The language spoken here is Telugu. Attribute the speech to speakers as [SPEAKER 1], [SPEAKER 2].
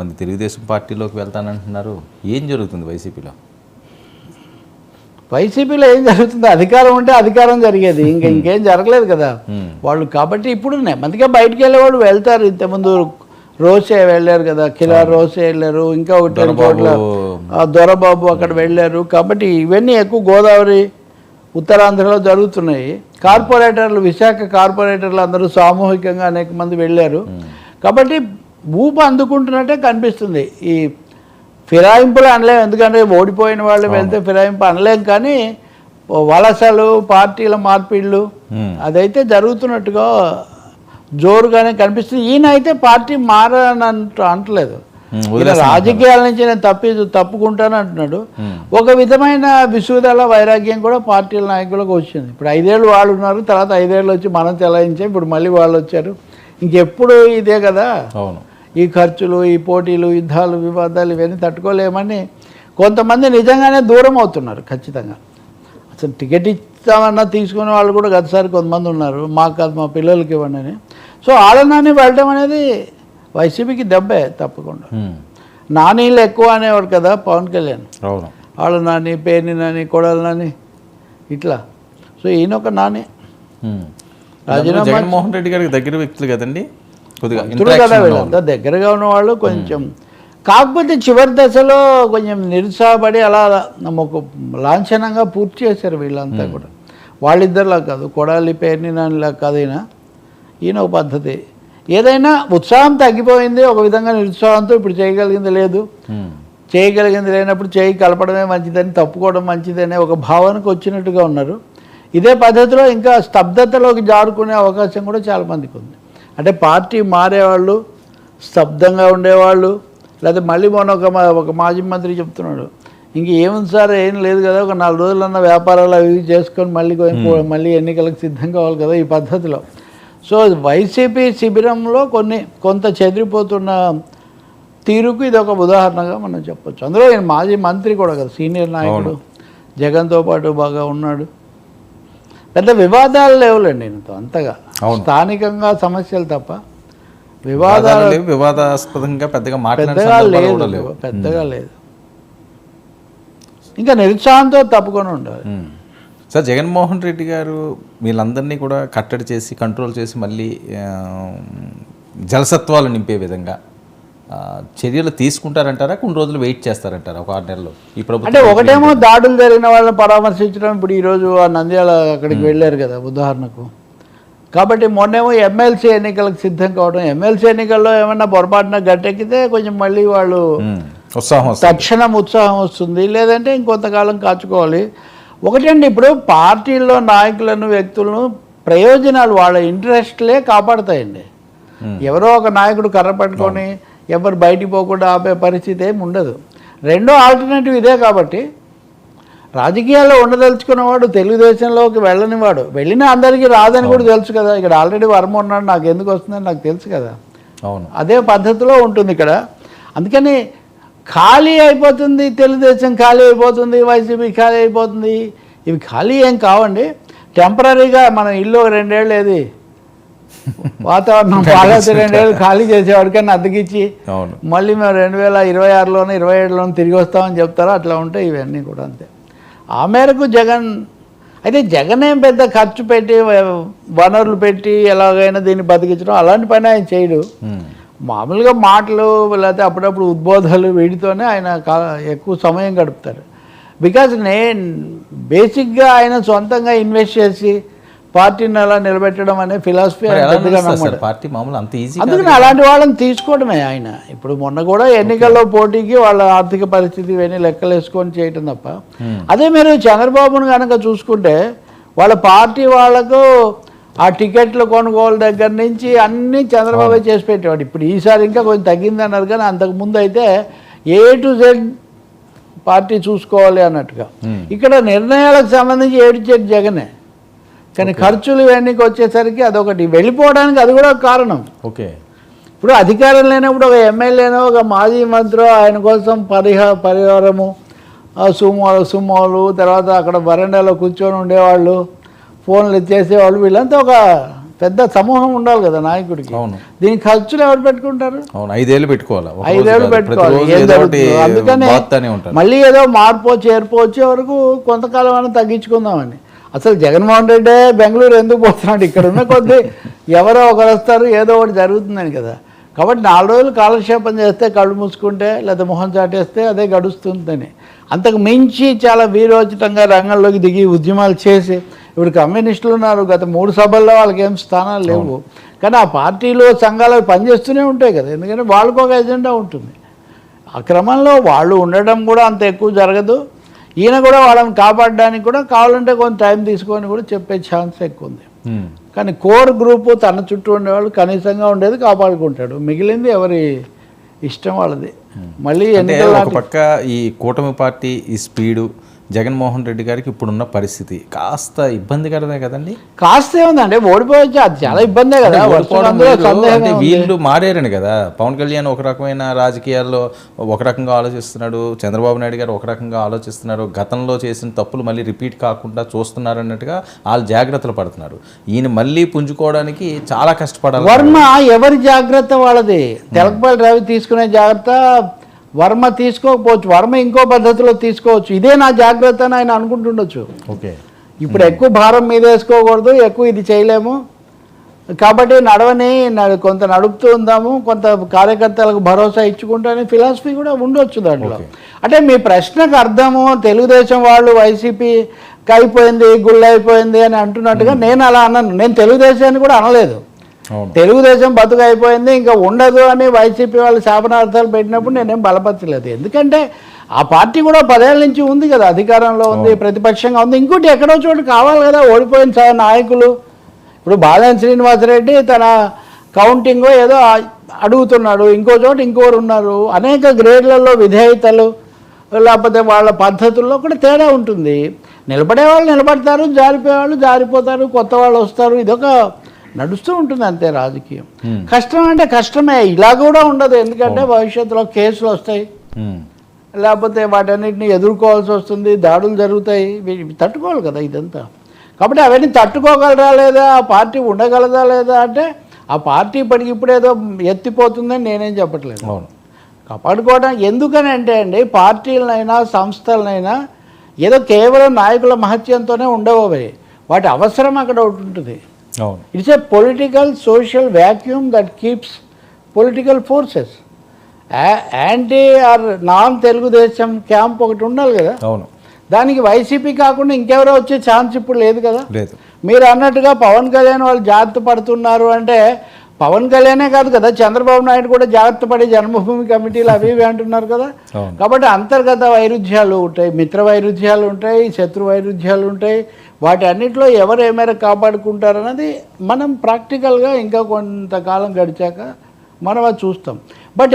[SPEAKER 1] కొంతమంది తెలుగుదేశం పార్టీలోకి వెళ్తానంటున్నారు. ఏం జరుగుతుంది వైసీపీలో?
[SPEAKER 2] వైసీపీలో ఏం జరుగుతుంది? అధికారం ఉంటే అధికారం జరిగేది. ఇంకా ఇంకేం జరగలేదు కదా. వాళ్ళు కాబట్టి ఇప్పుడు నెమ్మదిగా బయటికి వెళ్ళే వాళ్ళు వెళ్తారు. ఇంతకుముందు రోసే వెళ్ళారు కదా. కిలా రోసే వెళ్ళారు. ఇంకా ఒకటి దొరబాబు అక్కడ వెళ్ళారు. కాబట్టి ఇవన్నీ ఎక్కువ గోదావరి ఉత్తరాంధ్రలో జరుగుతున్నాయి. కార్పొరేటర్లు విశాఖ కార్పొరేటర్లు అందరూ సామూహికంగా అనేక మంది వెళ్ళారు. కాబట్టి ఊపు అందుకుంటున్నట్టే కనిపిస్తుంది. ఈ ఫిరాయింపులు అనలేం. ఎందుకంటే ఓడిపోయిన వాళ్ళు వెళ్తే ఫిరాయింపు అనలేం కానీ వలసలు పార్టీల మార్పిళ్ళు. అదైతే జరుగుతున్నట్టుగా జోరుగానే కనిపిస్తుంది. ఈయన అయితే పార్టీ మారనంటూ అంటలేదు. రాజకీయాల నుంచి నేను తప్పి తప్పుకుంటాను అంటున్నాడు. ఒక విధమైన విసుగుదల వైరాగ్యం కూడా పార్టీల నాయకులకు వచ్చింది. ఇప్పుడు ఐదేళ్ళు వాళ్ళు ఉన్నారు తర్వాత ఐదేళ్ళు వచ్చి మనం చెలాయించాం ఇప్పుడు మళ్ళీ వాళ్ళు వచ్చారు. ఇంకెప్పుడు ఇదే కదా?
[SPEAKER 1] అవును.
[SPEAKER 2] ఈ ఖర్చులు ఈ పోటీలు యుద్ధాలు వివాదాలు ఇవన్నీ తట్టుకోలేమని కొంతమంది నిజంగానే దూరం అవుతున్నారు ఖచ్చితంగా. అసలు టికెట్ ఇస్తామన్నా తీసుకునే వాళ్ళు కూడా గతసారి కొంతమంది ఉన్నారు. మాకు కాదు మా పిల్లలకి ఇవ్వండి అని. సో ఆడనాన్ని వెళ్ళడం అనేది వైసీపీకి దెబ్బే తప్పకుండా. నానీళ్ళు ఎక్కువ అనేవాడు కదా పవన్ కళ్యాణ్.
[SPEAKER 1] అవును.
[SPEAKER 2] ఆళ్ళ నాని పేర్ని నాని కొడాల నాని ఇట్లా. సో ఈయన ఒక నాని. రాజీనామా
[SPEAKER 1] జగన్మోహన్ రెడ్డి గారికి దగ్గర వ్యక్తులు కదండి. కొద్దిగా
[SPEAKER 2] కదా వీళ్ళంతా దగ్గరగా ఉన్నవాళ్ళు కొంచెం కాకపోతే చివరి దశలో కొంచెం నిరుత్సాహపడి అలా ఒక లాంఛనంగా పూర్తి చేశారు వీళ్ళంతా కూడా. వాళ్ళిద్దరిలా కాదు కొడాలి పేరుని నానిలా కాదు ఈయన. ఒక పద్ధతి. ఏదైనా ఉత్సాహం తగ్గిపోయింది ఒక విధంగా నిరుత్సాహంతో ఇప్పుడు చేయగలిగింది లేదు. చేయగలిగింది లేనప్పుడు చేయి కలపడమే మంచిదని తప్పుకోవడం మంచిదనే ఒక భావనకు వచ్చినట్టుగా ఉన్నారు. ఇదే పద్ధతిలో ఇంకా స్తబ్దతలోకి జారుకునే అవకాశం కూడా చాలా మందికి ఉంది. అంటే పార్టీ మారేవాళ్ళు స్తబ్దంగా ఉండేవాళ్ళు లేదా మళ్ళీ మొన్న ఒక మా- ఒక మాజీ మంత్రి చెప్తున్నాడు ఇంక ఏముంది సార్ ఏం లేదు కదా ఒక నాలుగు రోజులన్న వ్యాపారాలు అవి చేసుకొని మళ్ళీ మళ్ళీ ఎన్నికలకు సిద్ధం కావాలి కదా ఈ పద్ధతిలో. సో వైసీపీ శిబిరంలో కొన్ని కొంత చెదిరిపోతున్న తీరుకు ఇది ఒక ఉదాహరణగా మనం చెప్పొచ్చు. అందులో ఈయన మాజీ మంత్రి కూడా కదా సీనియర్ నాయకుడు. జగన్తో పాటు బాగా ఉన్నాడు. పెద్ద వివాదాలు లేవులేండి ఈయనతో అంతగా. స్థానికంగా సమస్యలు తప్ప వివాదాలు
[SPEAKER 1] లేవు వివాదాస్పదంగా పెద్దగా
[SPEAKER 2] పెద్దగా లేదు పెద్దగా లేదు. ఇంకా నిరుత్సాహంతో తప్పుకొని ఉండాలి.
[SPEAKER 1] సార్ జగన్మోహన్ రెడ్డి గారు వీళ్ళందరినీ కూడా కట్టడి చేసి కంట్రోల్ చేసి మళ్ళీ జలసత్వాలు నింపే విధంగా చర్యలు తీసుకుంటారంటారా? కొన్ని రోజులు వెయిట్ చేస్తారంటారా? ఒక ఆరు నెలలు. ఈ ప్రభుత్వం
[SPEAKER 2] అంటే ఒకటేమో దాడులు జరిగిన వాళ్ళని పరామర్శించడం. ఇప్పుడు ఈరోజు ఆ నంద్యాల అక్కడికి వెళ్ళారు కదా ఉదాహరణకు. కాబట్టి మొన్నేమో ఎమ్మెల్సీ ఎన్నికలకు సిద్ధం కావడం. ఎమ్మెల్సీ ఎన్నికల్లో ఏమన్నా పొరపాటున గట్టెక్కితే కొంచెం మళ్ళీ వాళ్ళు
[SPEAKER 1] ఉత్సాహం
[SPEAKER 2] తక్షణం ఉత్సాహం వస్తుంది. లేదంటే ఇంకొంతకాలం కాచుకోవాలి. ఒకటండి ఇప్పుడు పార్టీల్లో నాయకులను వ్యక్తులను ప్రయోజనాలు వాళ్ళ ఇంట్రెస్ట్లే కాపాడతాయండి. ఎవరో ఒక నాయకుడు కర్ర పట్టుకొని ఎవరు బయటికి పోకుండా ఆపే పరిస్థితి ఏమి ఉండదు. రెండో ఆల్టర్నేటివ్ ఇదే కాబట్టి రాజకీయాల్లో ఉండదలుచుకున్నవాడు తెలుగుదేశంలోకి వెళ్ళనివాడు. వెళ్ళినా అందరికీ రాదని కూడా తెలుసు కదా. ఇక్కడ ఆల్రెడీ వర్మ ఉన్నాడు నాకు ఎందుకు వస్తుందని నాకు తెలుసు కదా.
[SPEAKER 1] అవును.
[SPEAKER 2] అదే పద్ధతిలో ఉంటుంది ఇక్కడ. అందుకని ఖాళీ అయిపోతుంది తెలుగుదేశం ఖాళీ అయిపోతుంది వైసీపీ ఖాళీ అయిపోతుంది. ఇవి ఖాళీ ఏం కావండి. టెంపరీగా మన ఇల్లు రెండేళ్ళు ఏది? వాతావరణం బాగాలేకపోతే రెండేళ్ళు ఖాళీ చేసేవాడికన్నా అద్దెకిచ్చి మళ్ళీ మేము రెండు వేల ఇరవై ఆరులోనే ఇరవై ఏడులోనే తిరిగి వస్తామని చెప్తారో అట్లా ఉంటాయి ఇవన్నీ కూడా అంతే. ఆ మేరకు జగన్ అయితే జగన్ ఏం పెద్ద ఖర్చు పెట్టి వనరులు పెట్టి ఎలాగైనా దీన్ని బతికించడం అలాంటి పని ఆయన చేయడు. మామూలుగా మాటలు లేకపోతే అప్పుడప్పుడు ఉద్బోధాలు వీటితోనే ఆయన ఎక్కువ సమయం గడుపుతారు. బికాజ్ నేను బేసిక్గా ఆయన సొంతంగా ఇన్వెస్ట్ చేసి పార్టీని అలా నిలబెట్టడం అనే ఫిలాసఫీ
[SPEAKER 1] పార్టీ మామూలు అంత ఈజీ
[SPEAKER 2] అందుకని అలాంటి వాళ్ళని తీసుకోవడమే ఆయన. ఇప్పుడు మొన్న కూడా ఎన్నికల్లో పోటీకి వాళ్ళ ఆర్థిక పరిస్థితి ఇవన్నీ లెక్కలు వేసుకొని చేయటం తప్ప. అదే మీరు చంద్రబాబును కనుక చూసుకుంటే వాళ్ళ పార్టీ వాళ్ళకు ఆ టికెట్ల కొనుగోలు దగ్గర నుంచి అన్నీ చంద్రబాబు చేసి పెట్టేవాడు. ఇప్పుడు ఈసారి ఇంకా కొంచెం తగ్గింది అన్నారు కానీ అంతకు ముందు అయితే ఏ టు జెడ్ పార్టీ చూసుకోవాలి అన్నట్టుగా. ఇక్కడ నిర్ణయాలకు సంబంధించి ఏడు చెడ్ జగనే. కానీ ఖర్చులు ఇవన్నీ వచ్చేసరికి అదొకటి. వెళ్ళిపోవడానికి అది కూడా ఒక కారణం.
[SPEAKER 1] ఓకే
[SPEAKER 2] ఇప్పుడు అధికారం లేనప్పుడు ఒక ఎమ్మెల్యేనో ఒక మాజీ మంత్రి ఆయన కోసం పరిహ పరిహారము సుమోలు సుమోలు తర్వాత అక్కడ వరండాలో కూర్చొని ఉండేవాళ్ళు ఫోన్లు చేసేవాళ్ళు వీళ్ళంతా ఒక పెద్ద సమూహం ఉండాలి కదా నాయకుడికి.
[SPEAKER 1] అవును.
[SPEAKER 2] దీనికి ఖర్చులు ఎవరు పెట్టుకుంటారు?
[SPEAKER 1] అవును ఐదేళ్ళు పెట్టుకోవాలి.
[SPEAKER 2] ఐదేళ్ళు. పెట్టుకోవాలి. అందుకనే మళ్ళీ ఏదో మార్పు వచ్చే వరకు కొంతకాలం అయినా తగ్గించుకుందామని. అసలు జగన్మోహన్ రెడ్డే బెంగళూరు ఎందుకు పోతున్నాడు? ఇక్కడ ఉన్న కొద్దీ ఎవరో ఒకరు వస్తారు ఏదో ఒకటి జరుగుతుందని కదా. కాబట్టి నాలుగు రోజులు కాలక్షేపం చేస్తే కళ్ళు మూసుకుంటే లేదా మొహం చాటేస్తే అదే గడుస్తుందని. అంతకు మించి చాలా వీరోచితంగా రంగంలోకి దిగి ఉద్యమాలు చేసి ఇప్పుడు కమ్యూనిస్టులు ఉన్నారు గత మూడు సభల్లో వాళ్ళకి ఏం స్థానాలు లేవు. కానీ ఆ పార్టీలో సంఘాలు పనిచేస్తూనే ఉంటాయి కదా. ఎందుకంటే వాళ్ళకు ఒక ఎజెండా ఉంటుంది. ఆ క్రమంలో వాళ్ళు ఉండడం కూడా అంత ఎక్కువ జరగదు. ఈయన కూడా వాళ్ళని కాపాడడానికి కూడా కావాలంటే కొంత టైం తీసుకొని కూడా చెప్పే ఛాన్స్ ఎక్కువ ఉంది.
[SPEAKER 1] ఉమ్.
[SPEAKER 2] కానీ కోర్ గ్రూపు తన చుట్టూ ఉండేవాళ్ళు కనీసంగా ఉండేది కాపాడుకుంటాడు. మిగిలింది ఎవరి ఇష్టం వాళ్ళది. మళ్ళీ ఎన్నికల
[SPEAKER 1] ఒక పక్క ఈ కూటమి పార్టీ ఈ స్పీడు జగన్మోహన్ రెడ్డి గారికి ఇప్పుడున్న పరిస్థితి. కాస్త ఇబ్బందికరమే కదండి?
[SPEAKER 2] కాస్త ఏముందండి? ఓడిపోవచ్చు అది చాలా ఇబ్బందే కదా.
[SPEAKER 1] అంటే. వీళ్ళు మారారని కదా. పవన్ కళ్యాణ్ ఒక రకమైన రాజకీయాల్లో ఒక రకంగా ఆలోచిస్తున్నాడు. చంద్రబాబు నాయుడు గారు ఒక రకంగా ఆలోచిస్తున్నారు. గతంలో చేసిన తప్పులు మళ్ళీ రిపీట్ కాకుండా చూస్తున్నారు అన్నట్టుగా వాళ్ళు జాగ్రత్తలు పడుతున్నారు. ఈయన మళ్ళీ పుంజుకోవడానికి చాలా కష్టపడాలి.
[SPEAKER 2] వర్మ ఎవరి జాగ్రత్త వాళ్ళది? తెలకపల్లి రవి తీసుకునే జాగ్రత్త వర్మ తీసుకోకపోవచ్చు వర్మ ఇంకో పద్ధతిలో తీసుకోవచ్చు. ఇదే నా జాగ్రత్త అని ఆయన అనుకుంటుండొచ్చు.
[SPEAKER 1] ఓకే.
[SPEAKER 2] ఇప్పుడు ఎక్కువ భారం మీద వేసుకోకూడదు ఎక్కువ ఇది చేయలేము. కాబట్టి నడవని కొంత నడుపుతూ ఉందాము కొంత కార్యకర్తలకు భరోసా ఇచ్చుకుంటానే ఫిలాసఫీ కూడా ఉండొచ్చు దాంట్లో. అంటే మీ ప్రశ్నకు అర్థము తెలుగుదేశం వాళ్ళు వైసీపీ అయిపోయింది గుళ్ళు అయిపోయింది అని అంటున్నట్టుగా నేను అలా అన్నాను నేను తెలుగుదేశాన్ని కూడా అనలేదు. తెలుగుదేశం బతుకు అయిపోయింది ఇంకా ఉండదు అని వైసీపీ వాళ్ళు శాపనార్థాలు పెట్టినప్పుడు నేనేం బలపరచలేదు. ఎందుకంటే ఆ పార్టీ కూడా పదేళ్ళ నుంచి ఉంది కదా అధికారంలో ఉంది ప్రతిపక్షంగా ఉంది. ఇంకోటి ఎక్కడో చోటు కావాలి కదా ఓడిపోయిన నాయకులు. ఇప్పుడు బాలన్ శ్రీనివాసరెడ్డి తన కౌంటింగ్ ఏదో అడుగుతున్నాడు ఇంకో చోట ఇంకోరు ఉన్నారు. అనేక గ్రేడ్లలో విధేయతలు లేకపోతే వాళ్ళ పద్ధతుల్లో కూడా తేడా ఉంటుంది. నిలబడే వాళ్ళు నిలబడతారు జారిపోయే వాళ్ళు జారిపోతారు కొత్త వాళ్ళు వస్తారు. ఇదొక నడుస్తూ ఉంటుంది అంతే రాజకీయం.
[SPEAKER 1] Hmm.
[SPEAKER 2] కష్టం అంటే కష్టమే. ఇలా కూడా ఉండదు. ఎందుకంటే భవిష్యత్తులో కేసులు వస్తాయి.
[SPEAKER 1] ఉమ్.
[SPEAKER 2] లేకపోతే వాటన్నిటిని ఎదుర్కోవాల్సి వస్తుంది. దాడులు జరుగుతాయి. తట్టుకోవాలి కదా ఇదంతా. కాబట్టి అవన్నీ తట్టుకోగలరా లేదా? ఆ పార్టీ ఉండగలదా లేదా అంటే ఆ పార్టీ ఇప్పటికి ఇప్పుడు ఏదో ఎత్తిపోతుందని నేనేం చెప్పట్లేదు.
[SPEAKER 1] అవును.
[SPEAKER 2] కాపాడుకోవడం ఎందుకని అంటే అండి పార్టీలనైనా సంస్థలనైనా ఏదో కేవలం నాయకుల మహత్యంతోనే ఉండవు వాటి అవసరం అక్కడ ఒకటి ఉంటుంది. It's a political social vacuum that keeps political forces anti or non Telugu Desam camp ఒకటి ఉండాలి కదా?
[SPEAKER 1] అవును.
[SPEAKER 2] దానికి వైసీపీ కాకుండా ఇంకెవరో వచ్చే ఛాన్స్ ఇప్పుడు లేదు కదా?
[SPEAKER 1] లేదు.
[SPEAKER 2] మీరు అన్నట్టుగా పవన్ కళ్యాణ్ వాళ్ళు జాగ్రత్త పడుతున్నారు అంటే పవన్ కళ్యాణే కాదు కదా చంద్రబాబు నాయుడు కూడా జాగ్రత్త పడి జన్మభూమి కమిటీలు అవి ఇవి అంటున్నారు కదా? కాబట్టి అంతర్గత వైరుధ్యాలు ఉంటాయి మిత్ర వైరుధ్యాలు ఉంటాయి శత్రు వైరుధ్యాలు ఉంటాయి వాటి అన్నింటిలో ఎవరు ఏ మేరకు కాపాడుకుంటారన్నది మనం ప్రాక్టికల్గా ఇంకా కొంతకాలం గడిచాక మనం అది చూస్తాం. బట్